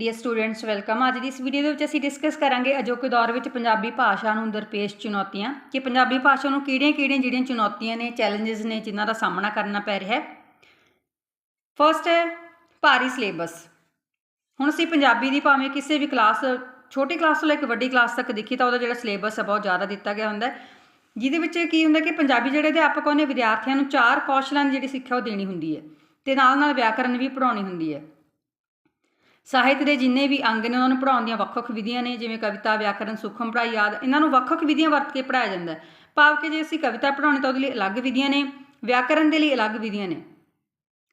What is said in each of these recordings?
Dear students welcome ਅੱਜ ਦੀ ਇਸ video ਦੇ ਵਿੱਚ ਅਸੀਂ ਡਿਸਕਸ ਕਰਾਂਗੇ ਅਜੋਕੇ ਦੌਰ ਵਿੱਚ ਪੰਜਾਬੀ ਭਾਸ਼ਾ ਨੂੰ ਦਰਪੇਸ਼ ਚੁਣੌਤੀਆਂ, ਕਿ ਪੰਜਾਬੀ ਭਾਸ਼ਾ ਨੂੰ ਕਿਹੜੀਆਂ-ਕਿਹੜੀਆਂ ਜਿਹੜੀਆਂ ਚੁਣੌਤੀਆਂ ਨੇ ਚੈਲੰਜਸ ਨੇ, ਜਿਨ੍ਹਾਂ ਦਾ ਸਾਹਮਣਾ ਕਰਨਾ ਪੈ ਰਿਹਾ ਹੈ। ਫਰਸਟ ਹੈ ਭਾਰੀ ਸਿਲੇਬਸ ਹੁਣ ਅਸੀਂ ਪੰਜਾਬੀ ਦੀ ਭਾਵੇਂ ਕਿਸੇ ਵੀ ਕਲਾਸ ਛੋਟੀ ਕਲਾਸ ਤੋਂ ਲੈ ਕੇ ਵੱਡੀ ਕਲਾਸ ਤੱਕ ਦੇਖੀ ਤਾਂ ਉਹਦਾ ਜਿਹੜਾ ਸਿਲੇਬਸ ਹੈ ਬਹੁਤ ਜ਼ਿਆਦਾ ਦਿੱਤਾ ਗਿਆ ਹੁੰਦਾ ਹੈ। ਜਿਹਦੇ ਵਿੱਚ ਕੀ ਹੁੰਦਾ ਕਿ ਪੰਜਾਬੀ ਜਿਹੜੇ ਅਧਿਆਪਕ ਉਹਨੇ ਵਿਦਿਆਰਥੀਆਂ ਨੂੰ ਚਾਰ ਕੌਸ਼ਲਾਂ ਦੀ ਜਿਹੜੀ ਸਿੱਖਿਆ ਉਹ ਦੇਣੀ ਹੁੰਦੀ ਹੈ ਤੇ ਨਾਲ ਨਾਲ ਵਿਆਕਰਨ ਵੀ ਪੜਾਉਣੀ ਹੁੰਦੀ ਹੈ। ਸਾਹਿਤ ਦੇ ਜਿੰਨੇ ਵੀ ਅੰਗ ਨੇ, ਉਹਨਾਂ ਨੂੰ ਪੜਾਉਣ ਦੀਆਂ ਵੱਖ-ਵੱਖ ਵਿਧੀਆਂ ਨੇ, ਜਿਵੇਂ ਕਵਿਤਾ, ਵਿਆਕਰਨ, ਸੁਖਮ ਪੜ੍ਹਾਈ ਆਦਿ, ਇਹਨਾਂ ਨੂੰ ਵੱਖ-ਵੱਖ ਵਿਧੀਆਂ ਵਰਤ ਕੇ ਪੜਾਇਆ ਜਾਂਦਾ ਹੈ। ਭਾਵ ਕਿ ਜੇ ਅਸੀਂ ਕਵਿਤਾ ਪੜਾਉਣੀ ਤਾਂ ਉਹਦੇ ਲਈ ਅਲੱਗ ਵਿਧੀਆਂ ਨੇ, ਵਿਆਕਰਨ ਦੇ ਲਈ ਅਲੱਗ ਵਿਧੀਆਂ ਨੇ,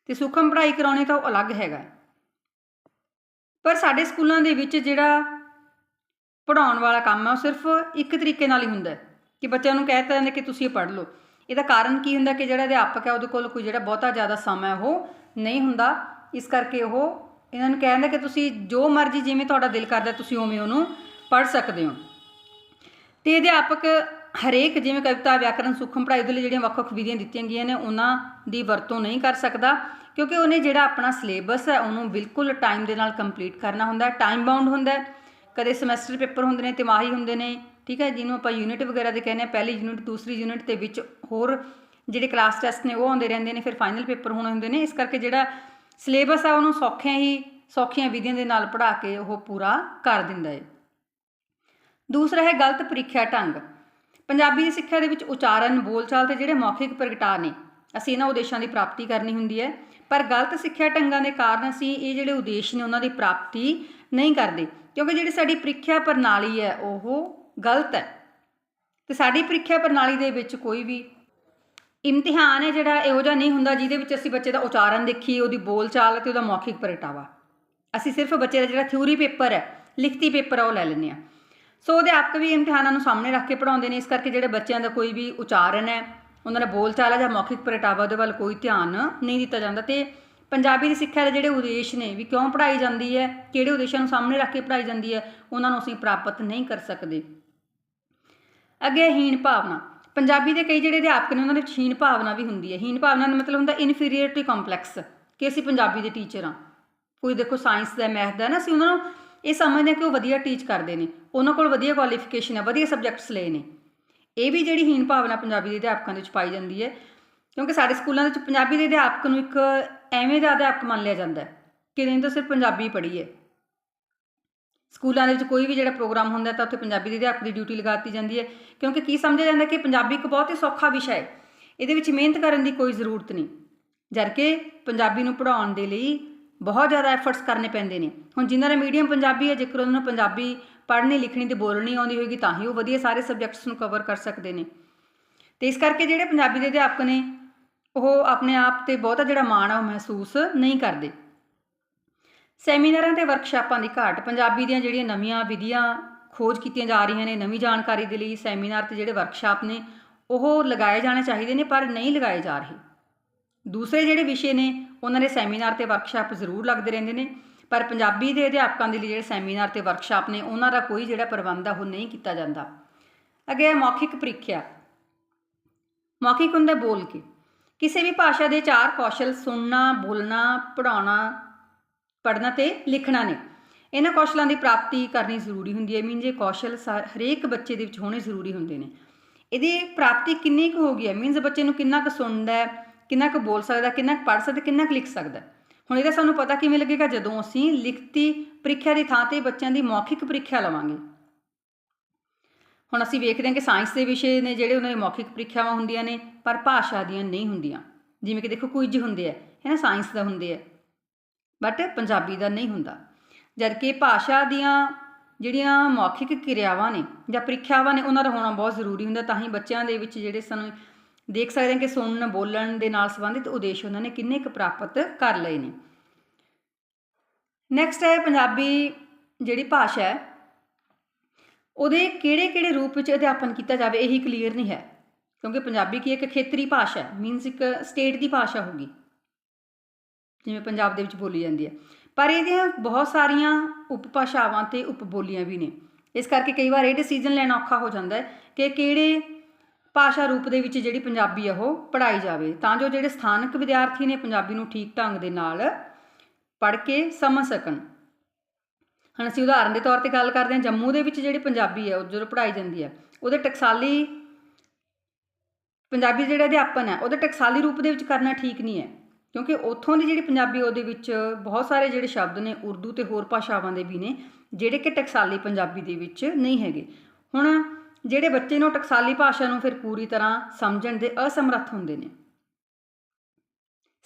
ਤੇ ਸੂਖਮ ਪੜ੍ਹਾਈ ਕਰਾਉਣੀ ਤਾਂ ਉਹ ਅਲੱਗ ਹੈਗਾ ਪਰ ਸਾਡੇ ਸਕੂਲਾਂ ਦੇ ਵਿੱਚ ਜਿਹੜਾ ਪੜਾਉਣ ਵਾਲਾ ਕੰਮ ਹੈ, ਉਹ ਸਿਰਫ ਇੱਕ ਤਰੀਕੇ ਨਾਲ ਹੀ ਹੁੰਦਾ ਹੈ ਕਿ ਬੱਚਿਆਂ ਨੂੰ ਕਹਿ ਤਾ ਕਿ ਤੁਸੀਂ ਇਹ ਪੜ੍ਹ ਲਓ। ਇਹਦਾ ਕਾਰਨ ਕੀ ਹੁੰਦਾ ਕਿ ਜਿਹੜਾ ਅਧਿਆਪਕ ਹੈ, ਉਹਦੇ ਕੋਲ ਕੋਈ ਜਿਹੜਾ ਬਹੁਤਾ ਜ਼ਿਆਦਾ ਸਮਾਂ ਉਹ ਨਹੀਂ ਹੁੰਦਾ। ਇਸ ਕਰਕੇ ਉਹ ਇਹਨਾਂ ਨੂੰ ਕਹਿੰਦਾ ਕਿ ਤੁਸੀਂ ਜੋ ਮਰਜ਼ੀ ਜਿਵੇਂ ਤੁਹਾਡਾ ਦਿਲ ਕਰਦਾ ਤੁਸੀਂ ਉਵੇਂ ਉਹਨੂੰ ਪੜ੍ਹ ਸਕਦੇ ਹੋ। ਤੇ ਅਧਿਆਪਕ ਹਰੇਕ ਜਿਵੇਂ ਕਵਿਤਾ, ਵਿਆਕਰਨ, ਸੂਖਮ ਪੜ੍ਹਾਈ ਦੇ ਲਈ ਜਿਹੜੀਆਂ ਵੱਖ-ਵੱਖ ਵਿਧੀਆਂ ਦਿੱਤੀਆਂ ਗਈਆਂ ਨੇ, ਉਹਨਾਂ ਦੀ ਵਰਤੋਂ ਨਹੀਂ ਕਰ ਸਕਦਾ ਕਿਉਂਕਿ ਉਹਨੇ ਜਿਹੜਾ ਆਪਣਾ ਸਿਲੇਬਸ ਹੈ ਉਹਨੂੰ ਬਿਲਕੁਲ ਟਾਈਮ ਦੇ ਨਾਲ ਕੰਪਲੀਟ ਕਰਨਾ ਹੁੰਦਾ ਟਾਈਮ ਬਾਉਂਡ ਹੁੰਦਾ ਕਦੇ ਸਮੈਸਟਰ ਪੇਪਰ ਹੁੰਦੇ ਨੇ ਤਿਮਾਹੀ ਹੁੰਦੇ ਨੇ, ਠੀਕ ਹੈ, ਜਿਹਨੂੰ ਆਪਾਂ ਯੂਨਿਟ ਵਗੈਰਾ ਦੇ ਕਹਿੰਦੇ ਆ ਪਹਿਲੀ ਯੂਨਿਟ, ਦੂਸਰੀ ਯੂਨਿਟ ਦੇ ਵਿੱਚ ਹੋਰ ਜਿਹੜੇ ਕਲਾਸ ਟੈਸਟ ਨੇ ਉਹ ਆਉਂਦੇ ਰਹਿੰਦੇ ਨੇ, ਫਿਰ ਫਾਈਨਲ ਪੇਪਰ ਹੋਣੇ ਹੁੰਦੇ ਨੇ। ਇਸ ਕਰਕੇ ਜਿਹੜਾ ਸਿਲੇਬਸ ਆ ਉਹਨੂੰ ਸੌਖਿਆਂ ਹੀ, ਸੌਖੀਆਂ ਵਿਧੀਆਂ ਦੇ ਨਾਲ ਪੜ੍ਹਾ ਕੇ ਉਹ ਪੂਰਾ ਕਰ ਦਿੰਦਾ ਹੈ ਦੂਸਰਾ ਹੈ ਗਲਤ ਪ੍ਰੀਖਿਆ ਢੰਗ। ਪੰਜਾਬੀ ਦੀ ਸਿੱਖਿਆ ਦੇ ਵਿੱਚ ਉਚਾਰਨ, ਬੋਲਚਾਲ ਤੇ ਜਿਹੜੇ ਮੌਖਿਕ ਪ੍ਰਗਟਾਅ ਨੇ, ਅਸੀਂ ਇਹਨਾਂ ਉਦੇਸ਼ਾਂ ਦੀ ਪ੍ਰਾਪਤੀ ਕਰਨੀ ਹੁੰਦੀ ਹੈ। ਪਰ ਗਲਤ ਸਿੱਖਿਆ ਢੰਗਾਂ ਦੇ ਕਾਰਨ ਅਸੀਂ ਇਹ ਜਿਹੜੇ ਉਦੇਸ਼ ਨੇ ਉਹਨਾਂ ਦੀ ਪ੍ਰਾਪਤੀ ਨਹੀਂ ਕਰਦੇ, ਕਿਉਂਕਿ ਜਿਹੜੀ ਸਾਡੀ ਪ੍ਰੀਖਿਆ ਪ੍ਰਣਾਲੀ ਹੈ ਉਹ ਗਲਤ ਹੈ। ਤੇ ਸਾਡੀ ਪ੍ਰੀਖਿਆ ਪ੍ਰਣਾਲੀ ਦੇ ਵਿੱਚ ਕੋਈ ਵੀ ਇਮਤਿਹਾਨ ਹੈ ਜਿਹੜਾ ਇਹੋ ਜਿਹਾ ਨਹੀਂ ਹੁੰਦਾ ਜਿਹਦੇ ਵਿੱਚ ਅਸੀਂ ਬੱਚੇ ਦਾ ਉਚਾਰਨ ਦੇਖੀਏ, ਉਹਦੀ ਬੋਲਚਾਲ ਤੇ ਉਹਦਾ ਮੌਖਿਕ ਪ੍ਰਗਟਾਵਾ। ਅਸੀਂ ਸਿਰਫ ਬੱਚੇ ਦਾ ਜਿਹੜਾ ਥਿਊਰੀ ਪੇਪਰ ਹੈ, ਲਿਖਤੀ ਪੇਪਰ ਆ, ਉਹ ਲੈ ਲੈਂਦੇ ਆ ਸੋ ਅਧਿਆਪਕ ਵੀ ਇਮਤਿਹਾਨਾਂ ਨੂੰ ਸਾਹਮਣੇ ਰੱਖ ਕੇ ਪੜਾਉਂਦੇ ਨੇ, ਇਸ ਕਰਕੇ ਜਿਹੜੇ ਬੱਚਿਆਂ ਦਾ ਕੋਈ ਵੀ ਉਚਾਰਨ ਹੈ, ਉਹਨਾਂ ਦਾ ਬੋਲਚਾਲ ਹੈ ਜਾਂ ਮੌਖਿਕ ਪ੍ਰਗਟਾਵਾ, ਉਹਦੇ ਵੱਲ ਕੋਈ ਧਿਆਨ ਨਹੀਂ ਦਿੱਤਾ ਜਾਂਦਾ। ਤੇ ਪੰਜਾਬੀ ਦੀ ਸਿੱਖਿਆ ਦੇ ਜਿਹੜੇ ਉਦੇਸ਼ ਨੇ, ਵੀ ਕਿਉਂ ਪੜ੍ਹਾਈ ਜਾਂਦੀ ਹੈ, ਕਿਹੜੇ ਉਦੇਸ਼ਾਂ ਨੂੰ ਸਾਹਮਣੇ ਰੱਖ ਕੇ ਪੜ੍ਹਾਈ ਜਾਂਦੀ ਹੈ, ਉਹਨਾਂ ਨੂੰ ਅਸੀਂ ਪ੍ਰਾਪਤ ਨਹੀਂ ਕਰ ਸਕਦੇ। ਅੱਗੇ ਹੀਣ ਭਾਵਨਾ। ਪੰਜਾਬੀ ਦੇ ਕਈ ਜਿਹੜੇ ਅਧਿਆਪਕ ਨੇ, ਉਹਨਾਂ ਦੇ ਵਿੱਚ ਹੀਣ ਭਾਵਨਾ ਵੀ ਹੁੰਦੀ ਹੈ। ਹੀਣ ਭਾਵਨਾ ਦਾ ਮਤਲਬ ਹੁੰਦਾ ਇਨਫੀਰੀਅਰਟੀ ਕੰਪਲੈਕਸ ਕਿ ਅਸੀਂ ਪੰਜਾਬੀ ਦੇ ਟੀਚਰ ਹਾਂ। ਕੋਈ ਦੇਖੋ ਸਾਇੰਸ ਦਾ ਮੈਥ ਦਾ, ਨਾ ਅਸੀਂ ਉਹਨਾਂ ਨੂੰ ਇਹ ਸਮਝਦੇ ਹਾਂ ਕਿ ਉਹ ਵਧੀਆ ਟੀਚ ਕਰਦੇ ਨੇ। ਉਹਨਾਂ ਕੋਲ ਵਧੀਆ ਕੁਆਲੀਫਿਕੇਸ਼ਨ ਹੈ, ਵਧੀਆ ਸਬਜੈਕਟਸ ਲਏ ਨੇ। ਇਹ ਵੀ ਜਿਹੜੀ ਹੀਣ ਭਾਵਨਾ ਪੰਜਾਬੀ ਦੇ ਅਧਿਆਪਕਾਂ ਦੇ ਵਿੱਚ ਪਾਈ ਜਾਂਦੀ ਹੈ, ਕਿਉਂਕਿ ਸਾਡੇ ਸਕੂਲਾਂ ਦੇ ਵਿੱਚ ਪੰਜਾਬੀ ਦੇ ਅਧਿਆਪਕ ਨੂੰ ਇੱਕ ਐਵੇਂ ਦਾ ਅਧਿਆਪਕ ਮੰਨ ਲਿਆ ਜਾਂਦਾ ਹੈ ਕਿ ਨਹੀਂ ਤਾਂ ਸਿਰਫ ਪੰਜਾਬੀ ਪੜ੍ਹੀ ਹੈ ਸਕੂਲਾਂ ਦੇ ਵਿੱਚ ਕੋਈ ਵੀ ਜਿਹੜਾ ਪ੍ਰੋਗਰਾਮ ਹੁੰਦਾ ਤਾਂ ਉੱਥੇ ਪੰਜਾਬੀ ਦੇ ਅਧਿਆਪਕ ਦੀ ਡਿਊਟੀ ਲਗਾਤੀ ਜਾਂਦੀ ਹੈ, ਕਿਉਂਕਿ ਕੀ ਸਮਝਿਆ ਜਾਂਦਾ ਕਿ ਪੰਜਾਬੀ ਇੱਕ ਬਹੁਤ ਹੀ ਸੌਖਾ ਵਿਸ਼ਾ ਹੈ, ਇਹਦੇ ਵਿੱਚ ਮਿਹਨਤ ਕਰਨ ਦੀ ਕੋਈ ਜ਼ਰੂਰਤ ਨਹੀਂ, ਜਦਕਿ ਪੰਜਾਬੀ ਨੂੰ ਪੜ੍ਹਾਉਣ ਦੇ ਲਈ ਬਹੁਤ ਜ਼ਿਆਦਾ ਐਫਰਟਸ ਕਰਨੇ ਪੈਂਦੇ ਨੇ। ਹੁਣ ਜਿਨ੍ਹਾਂ ਦਾ ਮੀਡੀਅਮ ਪੰਜਾਬੀ ਹੈ, ਜੇਕਰ ਉਹਨਾਂ ਨੂੰ ਪੰਜਾਬੀ ਪੜ੍ਹਨੀ, ਲਿਖਣੀ ਤੇ ਬੋਲਣੀ ਆਉਂਦੀ ਹੋਏਗੀ, ਤਾਂ ਹੀ ਉਹ ਵਧੀਆ ਸਾਰੇ ਸਬਜੈਕਟਸ ਨੂੰ ਕਵਰ ਕਰ ਸਕਦੇ ਨੇ। ਤੇ ਇਸ ਕਰਕੇ ਜਿਹੜੇ ਪੰਜਾਬੀ ਦੇ ਅਧਿਆਪਕ ਨੇ, ਉਹ ਆਪਣੇ ਆਪ ਤੇ ਬਹੁਤਾ ਜਿਹੜਾ ਮਾਣ ਆ, ਉਹ ਮਹਿਸੂਸ ਨਹੀਂ ਕਰਦੇ। ਸੈਮੀਨਾਰਾਂ ਤੇ ਵਰਕਸ਼ਾਪਾਂ ਦੀ ਘਾਟ, ਪੰਜਾਬੀ ਦੀਆਂ ਜਿਹੜੀਆਂ ਨਵੀਆਂ ਵਿਧੀਆਂ ਖੋਜ ਕੀਤੀਆਂ ਜਾ ਰਹੀਆਂ ਨੇ, ਨਵੀਂ ਜਾਣਕਾਰੀ ਦੇ ਲਈ ਸੈਮੀਨਾਰ ਤੇ ਜਿਹੜੇ ਵਰਕਸ਼ਾਪ ਨੇ, ਉਹ ਲਗਾਏ ਜਾਣੇ ਚਾਹੀਦੇ ਨੇ ਪਰ ਨਹੀਂ ਲਗਾਏ ਜਾ ਰਹੇ। ਦੂਸਰੇ ਜਿਹੜੇ ਵਿਸ਼ੇ ਨੇ, ਉਹਨਾਂ ਦੇ ਸੈਮੀਨਾਰ ਤੇ ਵਰਕਸ਼ਾਪ ਜ਼ਰੂਰ ਲੱਗਦੇ ਰਹਿੰਦੇ ਨੇ, ਪਰ ਪੰਜਾਬੀ ਦੇ ਅਧਿਆਪਕਾਂ ਦੇ ਲਈ ਜਿਹੜੇ ਸੈਮੀਨਾਰ ਤੇ ਵਰਕਸ਼ਾਪ ਨੇ, ਉਹਨਾਂ ਦਾ ਕੋਈ ਜਿਹੜਾ ਪ੍ਰਬੰਧ ਆ, ਉਹ ਨਹੀਂ ਕੀਤਾ ਜਾਂਦਾ। ਅੱਗੇ ਮੌਖਿਕ ਪ੍ਰੀਖਿਆ। ਮੌਖਿਕ ਹੁੰਦਾ ਬੋਲ ਕੇ। ਕਿਸੇ ਵੀ ਭਾਸ਼ਾ ਦੇ ਚਾਰ ਕੌਸ਼ਲ, ਸੁਣਨਾ, ਬੋਲਣਾ ਪੜਾਉਣਾ ਪੜ੍ਹਨਾ ਤੇ ਲਿਖਣਾ ਨੇ। ਇਹਨਾਂ ਕੌਸ਼ਲਾਂ ਦੀ ਪ੍ਰਾਪਤੀ ਕਰਨੀ ਜ਼ਰੂਰੀ ਹੁੰਦੀ ਹੈ। ਮੀਨਸ ਇਹ ਕੌਸ਼ਲ ਸਾ- ਹਰੇਕ ਬੱਚੇ ਦੇ ਵਿੱਚ ਹੋਣੇ ਜ਼ਰੂਰੀ ਹੁੰਦੇ ਨੇ। ਇਹਦੀ ਪ੍ਰਾਪਤੀ ਕਿੰਨੀ ਕੁ ਹੋ ਗਈ ਹੈ? ਮੀਨਸ ਬੱਚੇ ਨੂੰ ਕਿੰਨਾ ਕੁ ਸੁਣਦਾ ਹੈ, ਕਿੰਨਾ ਕੁ ਬੋਲ ਸਕਦਾ ਕਿੰਨਾ ਕੁ ਪੜ੍ਹ ਸਕਦਾ ਕਿੰਨਾ ਕੁ ਲਿਖ ਸਕਦਾ ਹੁਣ ਇਹਦਾ ਸਾਨੂੰ ਪਤਾ ਕਿਵੇਂ ਲੱਗੇਗਾ? ਜਦੋਂ ਅਸੀਂ ਲਿਖਤੀ ਪ੍ਰੀਖਿਆ ਦੀ ਥਾਂ ਤੇ ਬੱਚਿਆਂ ਦੀ ਮੌਖਿਕ ਪ੍ਰੀਖਿਆ ਲਵਾਂਗੇ। ਹੁਣ ਅਸੀਂ ਵੇਖਦੇ ਹਾਂ ਕਿ ਸਾਇੰਸ ਦੇ ਵਿਸ਼ੇ ਨੇ ਜਿਹੜੇ ਉਹਨਾਂ ਦੀ ਮੌਖਿਕ ਪ੍ਰੀਖਿਆਵਾਂ ਹੁੰਦੀਆਂ ਨੇ, ਪਰ ਭਾਸ਼ਾ ਦੀਆਂ ਨਹੀਂ ਹੁੰਦੀਆਂ। ਜਿਵੇਂ ਕਿ ਦੇਖੋ ਕੁਇਜ਼ ਹੁੰਦੇ ਆ ਹੈ ਨਾ? ਸਾਇੰਸ ਦਾ ਹੁੰਦੇ ਆ ਬਟ ਪੰਜਾਬੀ ਦਾ ਨਹੀਂ ਹੁੰਦਾ। ਜਦਕਿ ਭਾਸ਼ਾ ਦੀਆਂ ਜਿਹੜੀਆਂ ਮੌਖਿਕ ਕਿਰਿਆਵਾਂ ਨੇ ਜਾਂ ਪ੍ਰੀਖਿਆਵਾਂ ਨੇ, ਉਹਨਾਂ ਦਾ ਹੋਣਾ ਬਹੁਤ ਜ਼ਰੂਰੀ ਹੁੰਦਾ, ਤਾਂ ਹੀ ਬੱਚਿਆਂ ਦੇ ਵਿੱਚ ਜਿਹੜੇ ਸਾਨੂੰ ਦੇਖ ਸਕਦੇ ਹਾਂ ਕਿ ਸੁਣਨ, ਬੋਲਣ ਦੇ ਨਾਲ ਸੰਬੰਧਿਤ ਉਦੇਸ਼ ਉਹਨਾਂ ਨੇ ਕਿੰਨੇ ਕੁ ਪ੍ਰਾਪਤ ਕਰ ਲਏ ਨੇ। ਨੈਕਸਟ ਹੈ, ਪੰਜਾਬੀ ਜਿਹੜੀ ਭਾਸ਼ਾ ਹੈ, ਉਹਦੇ ਕਿਹੜੇ-ਕਿਹੜੇ ਰੂਪ ਵਿੱਚ ਅਧਿਆਪਨ ਕੀਤਾ ਜਾਵੇ, ਇਹੀ ਕਲੀਅਰ ਨਹੀਂ ਹੈ। ਕਿਉਂਕਿ ਪੰਜਾਬੀ ਕੀ ਇੱਕ ਖੇਤਰੀ ਭਾਸ਼ਾ ਹੈ ਮੀਨਸ ਇੱਕ ਸਟੇਟ ਦੀ ਭਾਸ਼ਾ ਹੋਗੀ ਜਿਵੇਂ ਪੰਜਾਬ ਦੇ ਵਿੱਚ ਬੋਲੀ ਜਾਂਦੀ ਹੈ। ਪਰ ਇਹਦੀਆਂ ਬਹੁਤ ਸਾਰੀਆਂ ਉਪਭਾਸ਼ਾਵਾਂ ਤੇ ਉਪਬੋਲੀਆਂ ਵੀ ਨੇ। ਇਸ ਕਰਕੇ ਕਈ ਵਾਰ ਇਹ ਡਿਸੀਜਨ ਲੈਣਾ ਔਖਾ ਹੋ ਜਾਂਦਾ ਹੈ ਕਿ ਕਿਹੜੇ ਭਾਸ਼ਾ ਰੂਪ ਦੇ ਵਿੱਚ ਜਿਹੜੀ ਪੰਜਾਬੀ ਆ ਉਹ ਪੜ੍ਹਾਈ ਜਾਵੇ। ਤਾਂ ਜੋ ਜਿਹੜੇ ਸਥਾਨਕ ਵਿਦਿਆਰਥੀ ਨੇ ਪੰਜਾਬੀ ਨੂੰ ਠੀਕ ਢੰਗ ਦੇ ਨਾਲ ਪੜ੍ਹ ਕੇ ਸਮਝ ਸਕਣ। ਹੁਣ ਅਸੀਂ ਉਦਾਹਰਨ ਦੇ ਤੌਰ ਤੇ ਗੱਲ ਕਰਦੇ ਹਾਂ। ਜੰਮੂ ਦੇ ਵਿੱਚ ਜਿਹੜੀ ਪੰਜਾਬੀ ਹੈ ਉਹ ਜਦੋਂ ਪੜ੍ਹਾਈ ਜਾਂਦੀ ਹੈ ਉਹਦੇ ਟਕਸਾਲੀ ਪੰਜਾਬੀ ਜਿਹੜਾ ਅਧਿਆਪਨ ਹੈ ਉਹਦੇ ਟਕਸਾਲੀ ਰੂਪ ਦੇ ਵਿੱਚ ਕਰਨਾ ਠੀਕ ਨਹੀਂ ਹੈ। ਕਿਉਂਕਿ ਉੱਥੋਂ ਦੀ ਜਿਹੜੀ ਪੰਜਾਬੀ ਉਹਦੇ ਵਿੱਚ ਬਹੁਤ ਸਾਰੇ ਜਿਹੜੇ ਸ਼ਬਦ ਨੇ, ਉਰਦੂ ਤੇ ਹੋਰ ਭਾਸ਼ਾਵਾਂ ਦੇ ਵੀ ਨੇ, ਜਿਹੜੇ ਕਿ ਟਕਸਾਲੀ ਪੰਜਾਬੀ ਦੇ ਵਿੱਚ ਨਹੀਂ ਹੈਗੇ। ਹੁਣ ਜਿਹੜੇ ਬੱਚੇ ਨੂੰ ਟਕਸਾਲੀ ਭਾਸ਼ਾ ਨੂੰ ਫਿਰ ਪੂਰੀ ਤਰ੍ਹਾਂ ਸਮਝਣ ਦੇ ਅਸਮਰੱਥ ਹੁੰਦੇ ਨੇ।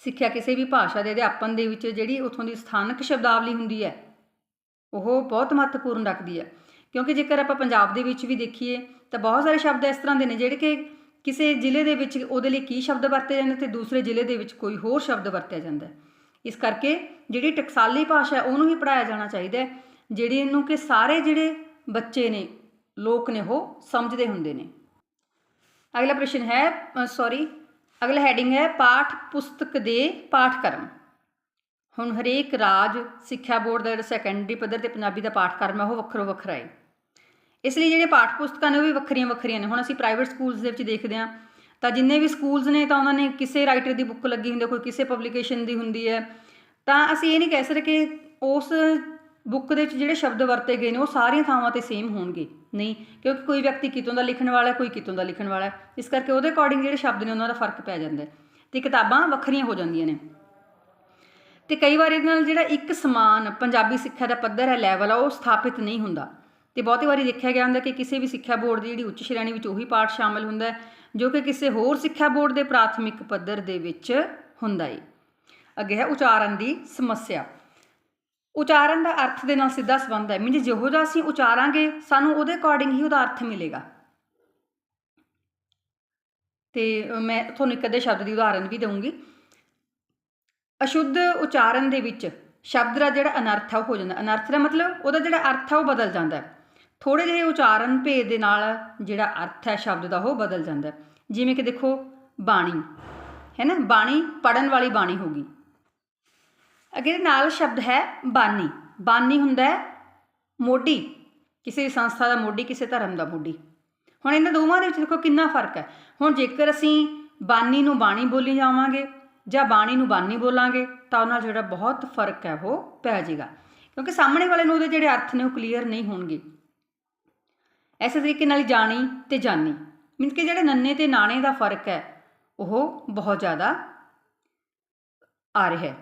ਸਿੱਖਿਆ ਕਿਸੇ ਵੀ ਭਾਸ਼ਾ ਦੇ ਅਧਿਆਪਨ ਦੇ ਵਿੱਚ ਜਿਹੜੀ ਉਥੋਂ ਦੀ ਸਥਾਨਕ ਸ਼ਬਦਾਵਲੀ ਹੁੰਦੀ ਹੈ, ਉਹ ਬਹੁਤ ਮਹੱਤਵਪੂਰਨ ਰੱਖਦੀ ਹੈ। ਕਿਉਂਕਿ ਜੇਕਰ ਆਪਾਂ ਪੰਜਾਬ ਦੇ ਵਿੱਚ ਵੀ ਦੇਖੀਏ, ਤਾਂ ਬਹੁਤ ਸਾਰੇ ਸ਼ਬਦ ਇਸ ਤਰ੍ਹਾਂ ਦੇ ਨੇ ਜਿਹੜੇ ਕਿ ਕਿਸੇ ਜ਼ਿਲ੍ਹੇ ਦੇ ਵਿੱਚ ਉਹਦੇ ਲਈ ਕੀ ਸ਼ਬਦ ਵਰਤੇ ਜਾਂਦੇ ਤੇ ਦੂਸਰੇ ਜ਼ਿਲ੍ਹੇ ਦੇ ਵਿੱਚ ਕੋਈ ਹੋਰ ਸ਼ਬਦ ਵਰਤਿਆ ਜਾਂਦਾ ਹੈ। ਇਸ ਕਰਕੇ ਜਿਹੜੀ ਟਕਸਾਲੀ ਭਾਸ਼ਾ ਉਹਨੂੰ ਹੀ ਪੜਾਇਆ ਜਾਣਾ ਚਾਹੀਦਾ ਹੈ, ਜਿਹੜੀ ਇਹਨੂੰ ਕਿ ਸਾਰੇ ਜਿਹੜੇ ਬੱਚੇ ਨੇ, ਲੋਕ ਨੇ, ਉਹ ਸਮਝਦੇ ਹੁੰਦੇ ਨੇ। ਅਗਲਾ ਪ੍ਰਸ਼ਨ ਹੈ ਸੌਰੀ ਅਗਲਾ ਹੈਡਿੰਗ ਹੈ, ਪਾਠ ਪੁਸਤਕ ਦੇ ਪਾਠਕ੍ਰਮ। ਹੁਣ ਹਰੇਕ ਰਾਜ ਸਿੱਖਿਆ ਬੋਰਡ ਦਾ ਜਿਹੜਾ ਸੈਕੰਡਰੀ ਪੱਧਰ ਤੇ ਪੰਜਾਬੀ ਦਾ ਪਾਠਕ੍ਰਮ ਹੈ, ਉਹ ਵੱਖਰੋ ਵੱਖਰਾ ਹੈ। ਇਸ ਲਈ ਜਿਹੜੇ ਪਾਠ ਪੁਸਤਕਾਂ ਨੇ ਉਹ ਵੀ ਵੱਖਰੀਆਂ ਵੱਖਰੀਆਂ ਨੇ। ਹੁਣ ਅਸੀਂ ਪ੍ਰਾਈਵੇਟ ਸਕੂਲਸ ਦੇ ਵਿੱਚ ਦੇਖਦੇ ਹਾਂ। ਤਾਂ ਜਿੰਨੇ ਵੀ ਸਕੂਲਸ ਨੇ, ਤਾਂ ਉਹਨਾਂ ਨੇ ਕਿਸੇ ਰਾਈਟਰ ਦੀ ਬੁੱਕ ਲੱਗੀ ਹੁੰਦੀ ਹੈ, ਕੋਈ ਕਿਸੇ ਪਬਲੀਕੇਸ਼ਨ ਦੀ ਹੁੰਦੀ ਹੈ। ਤਾਂ ਅਸੀਂ ਇਹ ਨਹੀਂ ਕਹਿ ਸਕਦੇ ਕਿ ਉਸ ਬੁੱਕ ਦੇ ਵਿੱਚ ਜਿਹੜੇ ਸ਼ਬਦ ਵਰਤੇ ਗਏ ਨੇ, ਉਹ ਸਾਰੀਆਂ ਥਾਵਾਂ ਤੇ ਸੇਮ ਹੋਣਗੇ। ਨਹੀਂ, ਕਿਉਂਕਿ ਕੋਈ ਵਿਅਕਤੀ ਕਿਤੋਂ ਦਾ ਲਿਖਣ ਵਾਲਾ ਹੈ, ਕੋਈ ਕਿਤੋਂ ਦਾ ਲਿਖਣ ਵਾਲਾ ਹੈ। ਇਸ ਕਰਕੇ ਉਹਦੇ ਅਕੋਰਡਿੰਗ ਜਿਹੜੇ ਸ਼ਬਦ ਨੇ, ਉਹਨਾਂ ਦਾ ਫ਼ਰਕ ਪੈ ਜਾਂਦਾ ਹੈ। ਤੇ ਕਿਤਾਬਾਂ ਵੱਖਰੀਆਂ ਹੋ ਜਾਂਦੀਆਂ ਨੇ। ਤੇ ਕਈ ਵਾਰ ਇਹਦੇ ਨਾਲ ਜਿਹੜਾ ਇੱਕ ਸਮਾਨ ਪੰਜਾਬੀ ਸਿੱਖਿਆ ਦਾ ਪੱਧਰ ਹੈ ਲੈਵਲ ਆ, ਉਹ ਸਥਾਪਿਤ ਨਹੀਂ ਹੁੰਦਾ। ਤੇ ਬਹੁਤੀ ਵਾਰੀ ਦੇਖਿਆ ਗਿਆ ਹੁੰਦਾ ਕਿ ਕਿਸੇ ਵੀ ਸਿੱਖਿਆ ਬੋਰਡ ਦੀ ਜਿਹੜੀ ਉੱਚ ਸ਼੍ਰੇਣੀ ਵਿੱਚ ਉਹੀ ਪਾਠ ਸ਼ਾਮਲ ਹੁੰਦਾ ਹੈ, ਜੋ ਕਿ ਕਿਸੇ ਹੋਰ ਸਿੱਖਿਆ ਬੋਰਡ ਦੇ ਪ੍ਰਾਥਮਿਕ ਪੱਧਰ ਦੇ ਵਿੱਚ ਹੁੰਦਾ ਹੈ ਅੱਗੇ ਹੈ ਉਚਾਰਨ ਦੀ ਸਮੱਸਿਆ। ਉਚਾਰਨ ਦਾ ਅਰਥ ਦੇ ਨਾਲ ਸਿੱਧਾ ਸੰਬੰਧ ਹੈ। ਮੀਨਸ ਜਿਹੋ ਜਿਹਾ ਅਸੀਂ ਉਚਾਰਾਂਗੇ, ਸਾਨੂੰ ਉਹਦੇ ਅਕੋਰਡਿੰਗ ਹੀ ਉਹਦਾ ਅਰਥ ਮਿਲੇਗਾ। ਤੇ ਮੈਂ ਤੁਹਾਨੂੰ ਇੱਕ ਅੱਧੇ ਸ਼ਬਦ ਦੀ ਉਦਾਹਰਨ ਵੀ ਦਊਂਗੀ ਅਸ਼ੁੱਧ ਉਚਾਰਨ ਦੇ ਵਿੱਚ ਸ਼ਬਦ ਦਾ ਜਿਹੜਾ ਅਨਰਥ ਹੈ ਉਹ ਹੋ ਜਾਂਦਾ। ਅਨਰਥ ਦਾ ਮਤਲਬ ਉਹਦਾ ਜਿਹੜਾ ਅਰਥ ਹੈ ਉਹ ਬਦਲ ਜਾਂਦਾ ਹੈ। ਥੋੜੇ ਜਿਹੇ ਉਚਾਰਨ ਭੇਦ ਦੇ ਨਾਲ ਜਿਹੜਾ ਅਰਥ ਹੈ, ਸ਼ਬਦ ਦਾ, ਉਹ ਬਦਲ ਜਾਂਦਾ ਜਿਵੇਂ ਕਿ ਦੇਖੋ, ਬਾਣੀ, ਹੈ ਨਾ? ਬਾਣੀ ਪੜਨ ਵਾਲੀ ਬਾਣੀ ਹੋਗੀ ਅੱਗੇ ਇਹਦੇ ਨਾਲ ਸ਼ਬਦ ਹੈ, ਬਾਨੀ। ਬਾਨੀ ਹੁੰਦਾ ਹੈ ਮੋਢੀ। ਕਿਸੇ ਸੰਸਥਾ ਦਾ ਮੋਢੀ, ਕਿਸੇ ਧਰਮ ਦਾ ਮੋਢੀ। ਹੁਣ ਇਹਨਾਂ ਦੋਵਾਂ ਦੇ ਵਿੱਚ ਦੇਖੋ ਕਿੰਨਾ ਫ਼ਰਕ ਹੈ। ਹੁਣ ਜੇਕਰ ਅਸੀਂ ਬਾਨੀ ਨੂੰ ਬਾਣੀ ਬੋਲੀ ਜਾਵਾਂਗੇ ਜਾਂ ਬਾਣੀ ਨੂੰ ਬਾਨੀ ਬੋਲਾਂਗੇ, ਤਾਂ ਉਹਨਾਂ ਜਿਹੜਾ ਬਹੁਤ ਫ਼ਰਕ ਹੈ, ਉਹ ਪੈ ਜਾਏਗਾ। ਕਿਉਂਕਿ ਸਾਹਮਣੇ ਵਾਲੇ ਨੂੰ ਉਹਦੇ ਜਿਹੜੇ ਅਰਥ ਨੇ, ਉਹ ਕਲੀਅਰ ਨਹੀਂ ਹੋਣਗੇ। ਐਸੇ ਤਰੀਕੇ ਨਾਲ ਜਾਣੀ ਤੇ ਜਾਨੀ। ਮੀਨਸ ਕਿ ਜਿਹੜੇ ਨੰਨੇ ਤੇ ਨਾਣੇ ਦਾ ਫ਼ਰਕ ਹੈ, ਉਹ ਬਹੁਤ ਜ਼ਿਆਦਾ ਆ ਰਿਹਾ ਹੈ।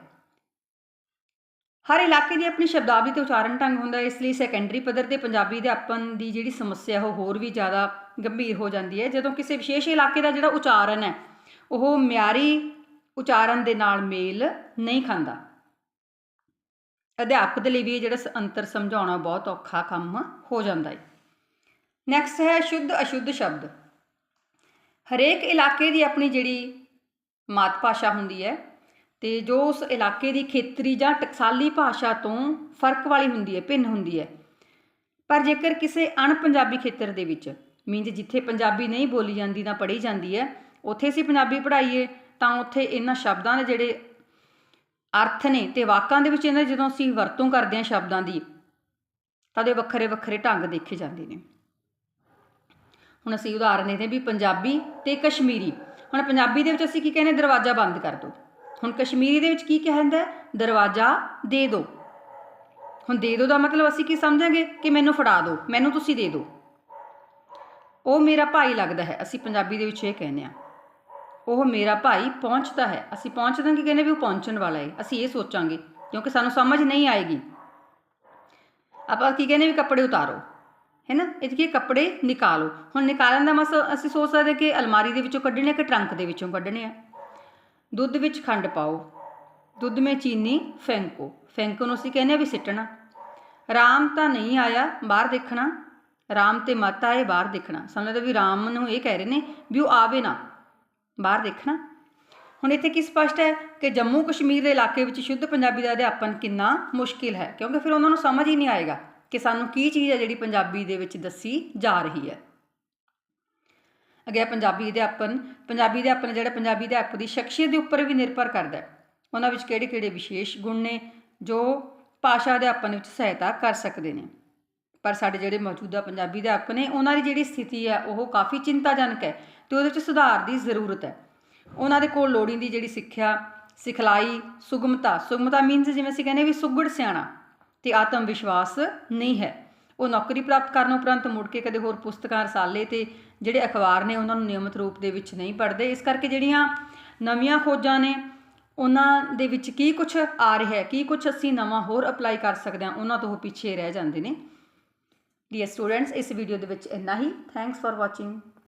ਹਰ ਇਲਾਕੇ ਦੀ ਆਪਣੀ ਸ਼ਬਦਾਵਲੀ ਤੇ ਉਚਾਰਨ ਢੰਗ ਹੁੰਦਾ ਇਸ ਲਈ ਸੈਕੰਡਰੀ ਪੱਧਰ ਤੇ ਪੰਜਾਬੀ ਅਧਿਆਪਨ ਦੀ ਜਿਹੜੀ ਸਮੱਸਿਆ ਉਹ ਹੋਰ ਵੀ ਜ਼ਿਆਦਾ ਗੰਭੀਰ ਹੋ ਜਾਂਦੀ ਹੈ। ਜਦੋਂ ਕਿਸੇ ਵਿਸ਼ੇਸ਼ ਇਲਾਕੇ ਦਾ ਜਿਹੜਾ ਉਚਾਰਨ ਹੈ, ਉਹ ਮਿਆਰੀ ਉਚਾਰਨ ਦੇ ਨਾਲ ਮੇਲ ਨਹੀਂ ਖਾਂਦਾ। ਅਧਿਆਪਕ ਦੇ ਲਈ ਵੀ ਇਹ ਜਿਹੜਾ ਸ- ਅੰਤਰ ਸਮਝਾਉਣਾ ਬਹੁਤ ਔਖਾ ਕੰਮ ਹੋ ਜਾਂਦਾ ਹੈ। ਨੈਕਸਟ ਹੈ ਸ਼ੁੱਧ ਅਸ਼ੁੱਧ ਸ਼ਬਦ। ਹਰੇਕ ਇਲਾਕੇ ਦੀ ਆਪਣੀ ਜਿਹੜੀ ਮਾਤ ਭਾਸ਼ਾ ਹੁੰਦੀ ਹੈ ਤੇ ਜੋ ਉਸ ਇਲਾਕੇ ਦੀ ਖੇਤਰੀ ਜਾਂ ਟਕਸਾਲੀ ਭਾਸ਼ਾ ਤੋਂ ਫ਼ਰਕ ਵਾਲੀ ਹੁੰਦੀ ਹੈ, ਭਿੰਨ ਹੁੰਦੀ ਹੈ। ਪਰ ਜੇਕਰ ਕਿਸੇ ਅਣ ਪੰਜਾਬੀ ਖੇਤਰ ਦੇ ਵਿੱਚ ਮੀਨਸ ਜਿੱਥੇ ਪੰਜਾਬੀ ਨਹੀਂ ਬੋਲੀ ਜਾਂਦੀ ਨਾ ਪੜ੍ਹੀ ਜਾਂਦੀ ਹੈ, ਉੱਥੇ ਅਸੀਂ ਪੰਜਾਬੀ ਪੜ੍ਹਾਈਏ, ਤਾਂ ਉੱਥੇ ਇਹਨਾਂ ਸ਼ਬਦਾਂ ਦੇ ਜਿਹੜੇ ਅਰਥ ਨੇ ਤੇ ਵਾਕਾਂ ਦੇ ਵਿੱਚ ਇਹਨਾਂ ਦੀ ਜਦੋਂ ਅਸੀਂ ਵਰਤੋਂ ਕਰਦੇ ਹਾਂ ਸ਼ਬਦਾਂ ਦੀ, ਤਾਂ ਉਹਦੇ ਵੱਖਰੇ ਵੱਖਰੇ ਢੰਗ ਦੇਖੇ ਜਾਂਦੇ ਨੇ। ਹੁਣ ਅਸੀਂ ਉਦਾਹਰਨ ਇਹਦੇ ਵੀ ਪੰਜਾਬੀ ਤੇ ਕਸ਼ਮੀਰੀ। ਹੁਣ ਪੰਜਾਬੀ ਦੇ ਵਿੱਚ ਅਸੀਂ ਕੀ ਕਹਿੰਦੇ ਦਰਵਾਜ਼ਾ ਬੰਦ ਕਰ ਦਿਓ। ਹੁਣ ਕਸ਼ਮੀਰੀ ਦੇ ਵਿੱਚ ਕੀ ਕਹਿੰਦਾ ਹੈ? ਦਰਵਾਜ਼ਾ ਦੇ ਦਿਓ। ਹੁਣ ਦੇ ਦਿਓ ਦਾ ਮਤਲਬ ਅਸੀਂ ਕੀ ਸਮਝਾਂਗੇ? ਕਿ ਮੈਨੂੰ ਫੜਾ ਦਿਓ, ਮੈਨੂੰ ਤੁਸੀਂ ਦੇ ਦਿਓ। ਉਹ ਮੇਰਾ ਭਾਈ ਲੱਗਦਾ ਹੈ। ਅਸੀਂ ਪੰਜਾਬੀ ਦੇ ਵਿੱਚ ਇਹ ਕਹਿੰਦੇ ਆ ਉਹ ਮੇਰਾ ਭਾਈ ਪਹੁੰਚਦਾ ਹੈ। ਅਸੀਂ ਪਹੁੰਚਦਾ ਕੀ ਕਹਿੰਦੇ ਵੀ ਉਹ ਪਹੁੰਚਣ ਵਾਲਾ ਹੈ। ਅਸੀਂ ਇਹ ਸੋਚਾਂਗੇ, ਕਿਉਂਕਿ ਸਾਨੂੰ ਸਮਝ ਨਹੀਂ ਆਏਗੀ। ਆਪਾਂ ਕੀ ਕਹਿੰਦੇ ਵੀ ਕੱਪੜੇ ਉਤਾਰੋ। ਹੈ ਨਾ ਇਹ ਕੀ ਕੱਪੜੇ ਨਿਕਾਲੋ। ਹੁਣ ਨਿਕਾਲਣ ਦਾ ਮਸ, ਅਸੀਂ ਸੋਚ ਸਕਦੇ ਕਿ ਅਲਮਾਰੀ ਦੇ ਵਿੱਚੋਂ ਕੱਢਣੇ ਕਿ ਟਰੰਕ ਦੇ ਵਿੱਚੋਂ ਕੱਢਣੇ ਆ? ਦੁੱਧ ਵਿੱਚ ਖੰਡ ਪਾਓ। ਦੁੱਧ ਮੇ ਚੀਨੀ ਫੈਂਕੋ। ਫੈਂਕੋ ਨੂੰ ਅਸੀਂ ਕਹਿੰਦੇ ਆ ਵੀ ਸਿੱਟਣਾ। ਰਾਮ ਤਾਂ ਨਹੀਂ ਆਇਆ, ਬਾਹਰ ਦੇਖਣਾ। ਰਾਮ ਤੇ ਮਤ ਆਏ, ਬਾਹਰ ਦੇਖਣਾ। ਸਮਝਦਾ ਵੀ ਰਾਮ ਨੂੰ ਇਹ ਕਹਿ ਰਹੇ ਨੇ ਵੀ ਉਹ ਆਵੇ ਨਾ। ਬਾਹਰ ਦੇਖਣਾ। ਹੁਣ ਇੱਥੇ ਕੀ ਸਪਸ਼ਟ ਹੈ ਕਿ ਜੰਮੂ ਕਸ਼ਮੀਰ ਦੇ ਇਲਾਕੇ ਵਿੱਚ ਸ਼ੁੱਧ ਪੰਜਾਬੀ ਦਾ ਅਧਿਆਪਨ ਕਿੰਨਾ ਮੁਸ਼ਕਿਲ ਹੈ? ਕਿਉਂਕਿ ਫਿਰ ਉਹਨਾਂ ਨੂੰ ਸਮਝ ਹੀ ਨਹੀਂ ਆਏਗਾ। ਕਿ ਸਾਨੂੰ ਕੀ ਚੀਜ਼ ਹੈ ਜਿਹੜੀ ਪੰਜਾਬੀ ਦੇ ਵਿੱਚ ਦੱਸੀ ਜਾ ਰਹੀ ਹੈ। ਅੱਗੇ ਪੰਜਾਬੀ ਅਧਿਆਪਨ ਪੰਜਾਬੀ ਅਧਿਆਪਨ ਜਿਹੜਾ ਪੰਜਾਬੀ ਅਧਿਆਪਕ ਦੀ ਸ਼ਖਸੀਅਤ ਦੇ ਉੱਪਰ ਵੀ ਨਿਰਭਰ ਕਰਦਾ ਹੈ। ਉਹਨਾਂ ਵਿੱਚ ਕਿਹੜੇ-ਕਿਹੜੇ ਵਿਸ਼ੇਸ਼ ਗੁਣ ਨੇ ਜੋ ਭਾਸ਼ਾ ਅਧਿਆਪਨ ਵਿੱਚ ਸਹਾਇਤਾ ਕਰ ਸਕਦੇ ਨੇ। ਪਰ ਸਾਡੇ ਜਿਹੜੇ ਮੌਜੂਦਾ ਪੰਜਾਬੀ ਅਧਿਆਪਕ ਨੇ, ਉਹਨਾਂ ਦੀ ਜਿਹੜੀ ਸਥਿਤੀ ਹੈ, ਉਹ ਕਾਫੀ ਚਿੰਤਾਜਨਕ ਹੈ ਤੇ ਉਹਦੇ ਵਿੱਚ ਸੁਧਾਰ ਦੀ ਜ਼ਰੂਰਤ ਹੈ। ਉਹਨਾਂ ਦੇ ਕੋਲ ਲੋੜੀਂਦੀ ਜਿਹੜੀ ਸਿੱਖਿਆ, ਸਿਖਲਾਈ, ਸੁਗਮਤਾ ਸੁਗਮਤਾ ਮੀਨਸ ਜਿਵੇਂ ਅਸੀਂ ਕਹਿੰਦੇ ਵੀ ਸੁਗੜ ਸਿਆਣਾ ਤੇ ਆਤਮ ਵਿਸ਼ਵਾਸ ਨਹੀਂ ਹੈ। ਉਹ ਨੌਕਰੀ ਪ੍ਰਾਪਤ ਕਰਨ ਉਪਰੰਤ ਮੁੜ ਕੇ ਕਦੇ ਹੋਰ ਪੁਸਤਕਾਂ ਰਸਾਲੇ ਤੇ ਜਿਹੜੇ ਅਖਬਾਰ ਨੇ ਉਹਨਾਂ ਨੂੰ ਨਿਯਮਿਤ ਰੂਪ ਦੇ ਵਿੱਚ ਨਹੀਂ ਪੜ੍ਹਦੇ। ਇਸ ਕਰਕੇ ਜਿਹੜੀਆਂ ਨਵੀਆਂ ਖੋਜਾਂ ਨੇ, ਉਹਨਾਂ ਦੇ ਵਿੱਚ ਕੀ ਕੁਝ ਆ ਰਿਹਾ ਹੈ, ਕੀ ਕੁਝ ਅਸੀਂ ਨਵਾਂ ਹੋਰ ਅਪਲਾਈ ਕਰ ਸਕਦੇ ਹਾਂ, ਉਹਨਾਂ ਤੋਂ ਉਹ ਪਿੱਛੇ ਰਹਿ ਜਾਂਦੇ ਨੇ। ਡੀਅਰ ਸਟੂਡੈਂਟਸ ਇਸ ਵੀਡੀਓ ਦੇ ਵਿੱਚ ਇੰਨਾ ਹੀ। Thanks for watching